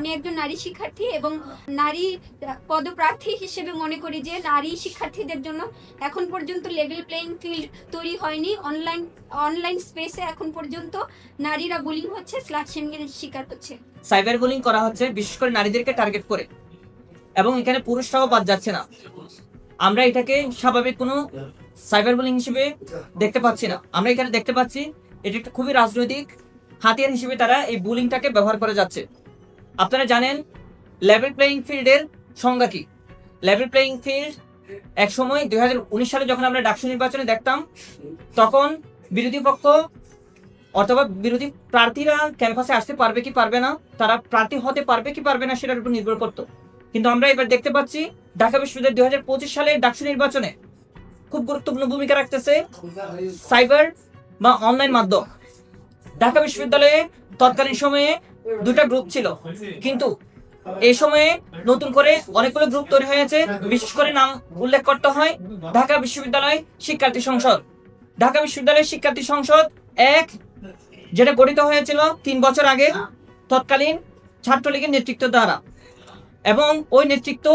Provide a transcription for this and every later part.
আমি একজন নারী শিক্ষার্থী এবং নারী পদপ্রার্থী হিসেবে মনে করি যে নারী শিক্ষার্থীদের জন্য এখন পর্যন্ত লেভেল প্লেইং ফিল্ড তৈরি হয়নি। অনলাইন অনলাইন স্পেসে এখন পর্যন্ত নারীরা বুলিং হচ্ছে শেমিংয়ের শিকার হচ্ছে। সাইবার বুলিং করা হচ্ছে, বিশেষ করে নারীদেরকে টার্গেট করে। এবং এখানে পুরুষরাও বাদ যাচ্ছে না। আমরা এটাকে স্বাভাবিক কোনো সাইবার বুলিং হিসেবে দেখতে পাচ্ছি না। আমরা এখানে দেখতে পাচ্ছি, এটি একটা খুবই রাজনৈতিক হাতিয়ার হিসেবে তারা এই বুলিংটাকে ব্যবহার করে যাচ্ছে। আপনারা জানেন লেভেল প্লেয়িং ফিল্ডের সংজ্ঞা কি? লেভেল প্লেয়িং ফিল্ড এক সময় দু হাজার উনিশ সালে যখন আমরা ডাকসু নির্বাচনে দেখতাম, তখন বিরোধী পক্ষ অথবা বিরোধী প্রার্থীরা ক্যাম্পাসে আসতে পারবে কি পারবে না, তারা প্রার্থী হতে পারবে কি পারবে না সেটার উপর নির্ভর করতো। কিন্তু আমরা এবার দেখতে পাচ্ছি ঢাকা বিশ্ববিদ্যালয় দুই হাজার পঁচিশ সালের ডাকসু নির্বাচনে খুব গুরুত্বপূর্ণ ভূমিকা রাখতেছে সাইবার বা অনলাইন মাধ্যম। ঢাকা বিশ্ববিদ্যালয়ে তৎকালীন সময়ে দুটা গ্রুপ ছিল। কিন্তু এই সময়ে নতুন করে অনেকগুলো গ্রুপ তৈরি হয়েছে। বিশেষ করে নাম উল্লেখ করতে হয় ঢাকা বিশ্ববিদ্যালয় শিক্ষার্থী সংসদ। ঢাকা বিশ্ববিদ্যালয় শিক্ষার্থী সংসদ এক, যেটা গঠিত হয়েছিল তিন বছর আগে তৎকালীন ছাত্রলীগের নেতৃত্ব দ্বারা। এবং ওই নেতৃত্ব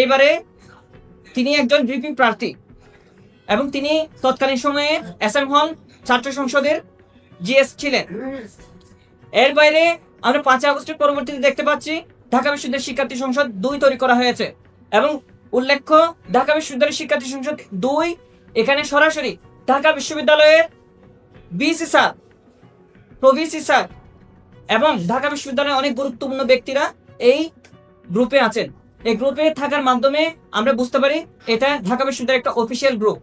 এইবারে তিনি একজন ভিপি প্রার্থী। এবং তিনি তৎকালীন সময়ে এস এম হল ছাত্র সংসদের জিএস ছিলেন। এর বাইরে আমরা পাঁচই আগস্টের পরবর্তীতে দেখতে পাচ্ছি ঢাকা বিশ্ববিদ্যালয়ের শিক্ষার্থী সংসদ দুই তৈরি করা হয়েছে এবং উল্লেখ্য, ঢাকা বিশ্ববিদ্যালয়ের শিক্ষার্থী সংসদ দুই, এখানে সরাসরি ঢাকা বিশ্ববিদ্যালয়ের বিসি স্যার প্রভিসি স্যার এবং ঢাকা বিশ্ববিদ্যালয়ের অনেক গুরুত্বপূর্ণ ব্যক্তিরা এই গ্রুপে আছেন। এই গ্রুপে থাকার মাধ্যমে আমরা বুঝতে পারি এটা ঢাকা বিশ্ববিদ্যালয়ের একটা অফিসিয়াল গ্রুপ।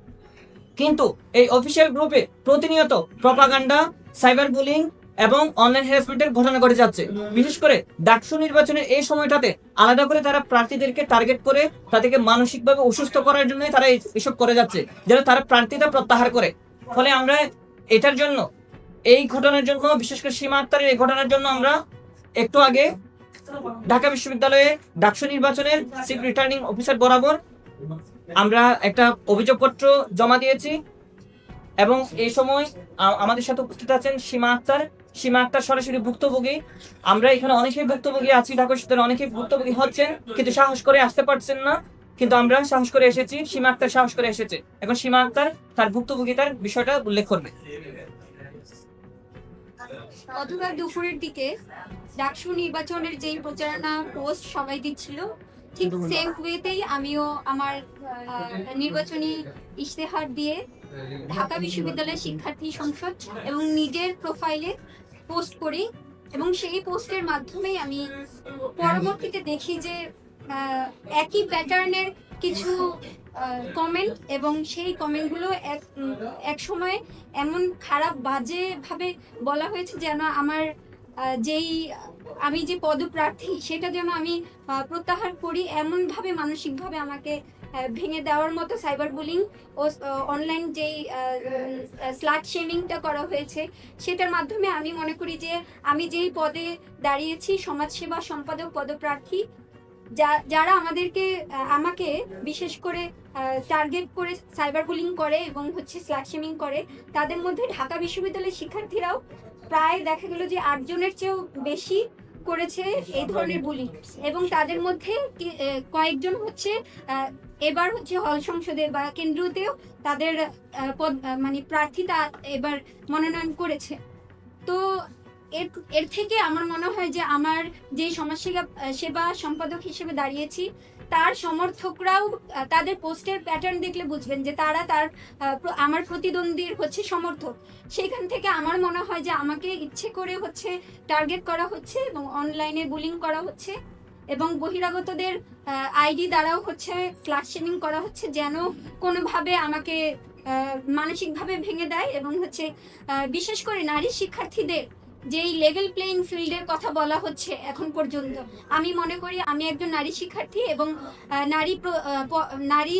কিন্তু এই অফিসিয়াল গ্রুপে প্রতিনিয়ত প্রপাগান্ডা, সাইবার বুলিং এবং অনলাইন হ্যারাসমেন্টের ঘটনা ঘটে যাচ্ছে। বিশেষ করে ডাকসু নির্বাচনের এই সময়টাতে আলাদা করে তারা প্রার্থীদেরকে টার্গেট করে, তাদেরকে মানসিকভাবে অসুস্থ করার জন্যই তারা এসব করে যাচ্ছে, যেন তারা প্রার্থীতা প্রত্যাহার করে। ফলে আমরা এটার জন্য, এই ঘটনার জন্য, বিশেষ করে সীমা আক্তারের এই ঘটনার জন্য আমরা একটু আগে ঢাকা বিশ্ববিদ্যালয়ে ডাকসু নির্বাচনের চিফ রিটার্নিং অফিসার বরাবর আমরা একটা অভিযোগপত্র জমা দিয়েছি এবং এই সময় আমাদের সাথে উপস্থিত আছেন সীমা আক্তার সীমা আক্তার সরাসরি ভুক্তভোগী। আমরা এখানে অনেকেই ভুক্তভোগী আছি ঢাকা বিশ্ববিদ্যালয়ে অনেকেই ভুক্তভোগী হচ্ছেন কিন্তু সাহস করে আসতে পারছেন না। কিন্তু আমরা সাহস করে এসেছি সীমা আক্তার সাহস করে এসেছে। এখন সীমা আক্তার তার ভুক্তভোগিতার বিষয়টা উল্লেখ করবে। গতকাল দুপুরের দিকে ডাকসু নির্বাচনের যেই প্রচারণা পোস্ট সবাই দিচ্ছিল ঠিক সেম ওয়েতেই আমিও আমার আহ, নির্বাচনী ইশতেহার দিয়ে ঢাকা বিশ্ববিদ্যালয়ের শিক্ষার্থী সংসদ এবং নিজের প্রোফাইলে পোস্ট করি এবং সেই পোস্টের মাধ্যমেই আমি পরবর্তীতে দেখি যে একই প্যাটার্নের কিছু কমেন্ট এবং সেই কমেন্টগুলো এক এক সময়ে এমন খারাপ বাজেভাবে বলা হয়েছে যেন আমার যেই আমি যে পদপ্রার্থী সেটা যেন আমি প্রত্যাহার করি এমনভাবে মানসিকভাবে আমাকে ভেঙে দেওয়ার মতো সাইবার বুলিং ও অনলাইন যেই স্লাট শেমিংটা করা হয়েছে, সেটার মাধ্যমে আমি মনে করি যে আমি যেই পদে দাঁড়িয়েছি, সমাজসেবা সম্পাদক পদপ্রার্থী যারা আমাদেরকে আমাকে বিশেষ করে টার্গেট করে সাইবার বুলিং করে এবং হচ্ছে স্ল্যাট শেমিং করে, তাদের মধ্যে ঢাকা বিশ্ববিদ্যালয়ের শিক্ষার্থীরাও প্রায় দেখা গেল যে আটজনের চেয়েও বেশি করেছে এই ধরনের বুলি এবং তাদের মধ্যে কয়েকজন হচ্ছে এবার হচ্ছে হল সংসদে বা কেন্দ্রতেও তাদের পদ মানে প্রার্থীতা এবার মনোনয়ন করেছে। তো এর এর থেকে আমার মনে হয় যে আমার যে সমাজসেবা সেবা সম্পাদক হিসেবে দাঁড়িয়েছি তার সমর্থকরাও তাদের পোস্টের প্যাটার্ন দেখলে বুঝবেন যে তারা তার আমার প্রতিদ্বন্দ্বীর হচ্ছে সমর্থক। সেখান থেকে আমার মনে হয় যে আমাকে ইচ্ছে করে হচ্ছে টার্গেট করা হচ্ছে এবং অনলাইনে বুলিং করা হচ্ছে এবং বহিরাগতদের আইডি দ্বারাও হচ্ছে ক্লাস শেমিং করা হচ্ছে যেন কোনোভাবে আমাকে মানসিকভাবে ভেঙে দেয় এবং হচ্ছে বিশেষ করে নারী শিক্ষার্থীদের যেই লেভেল প্লেইং ফিল্ডের কথা বলা হচ্ছে এখন পর্যন্ত। আমি মনে করি আমি একজন নারী শিক্ষার্থী এবং নারী নারী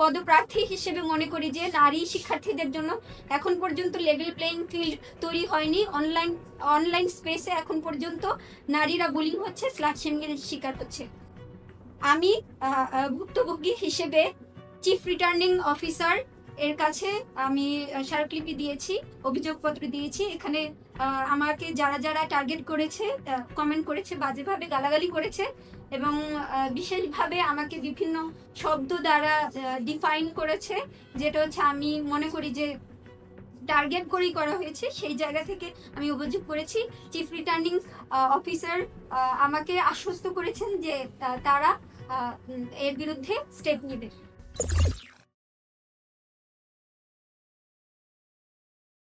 পদপ্রার্থী হিসেবে মনে করি যে নারী শিক্ষার্থীদের জন্য এখন পর্যন্ত লেভেল প্লেইং ফিল্ড তৈরি হয়নি। অনলাইন অনলাইন স্পেসে এখন পর্যন্ত নারীরা বুলিং হচ্ছে স্লাট শেমিংয়ের শিকার হচ্ছে। আমি ভুক্তভোগী হিসেবে চিফ রিটার্নিং অফিসার এর কাছে আমি স্মারকলিপি দিয়েছি, অভিযোগপত্র দিয়েছি। এখানে আমাকে যারা যারা টার্গেট করেছে কমেন্ট করেছে, বাজেভাবে গালাগালি করেছে এবং বিশেষভাবে আমাকে বিভিন্ন শব্দ দ্বারা ডিফাইন করেছে। যেটা হচ্ছে আমি মনে করি যে টার্গেট করেই করা হয়েছে, সেই জায়গা থেকে আমি অভিযোগ করেছি। চিফ রিটার্নিং অফিসার আমাকে আশ্বস্ত করেছেন যে তারা এর বিরুদ্ধে স্টেপ নেবে।